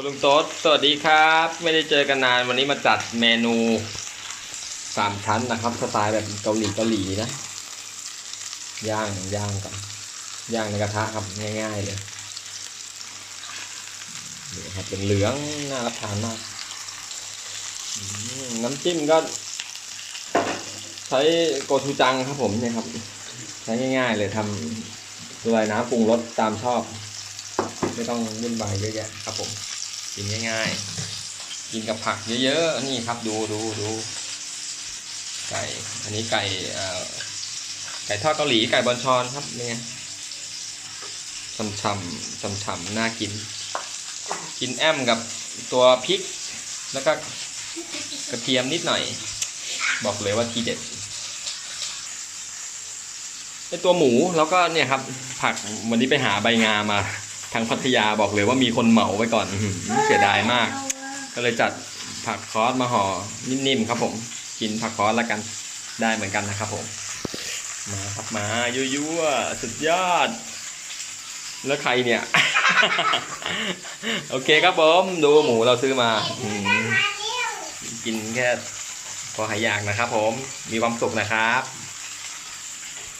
คุณลุงโต๊ดสวัสดีครับ ไม่ได้เจอกันนานวันนี้มาจัดเมนูสามชั้นนะครับสไตล์แบบเกาหลีเกาหลีนะ ย่างย่างกันย่างในกระทะครับง่าย ๆเลยนี่ครับเป็นเหลืองน่ารับทานมากน้ำจิ้มก็ ใช้โกชูจังครับผมเนี่ยครับ ใช้ง่าย ๆ เลยทำด้วยน้ำปรุงรสตามชอบ ไม่ต้องวุ่นวายเยอะแยะครับผม กินง่ายๆ กินกับผักเยอะๆ นี่ครับดูดูดูไก่ อันนี้ไก่ไก่ทอดเกาหลีไก่บอลชอนครับเนี่ยช่ำช่ำช่ำช่ำๆน่ากิน กินแอมกับตัวพริก แล้วก็กระเทียมนิดหน่อย บอกเลยว่าทีเด็ดไอตัวหมูแล้วก็เนี่ยครับ ผักวันนี้ไปหาใบงามา ทางพัทยาบอกเลยว่ามีคนเหมาไว้ก่อนเสียดายมาก ก็เลยจัดผักคอสมาห่อนิ่มๆครับผม กินผักคอสแล้วกันได้เหมือนกันนะครับผมมาครับมายั่วๆสุดยอด แล้วใครเนี่ย โอเคครับผมดูหมูเราซื้อมาอืกินแค่พอหายอยากนะครับผมมีความสุขนะครับ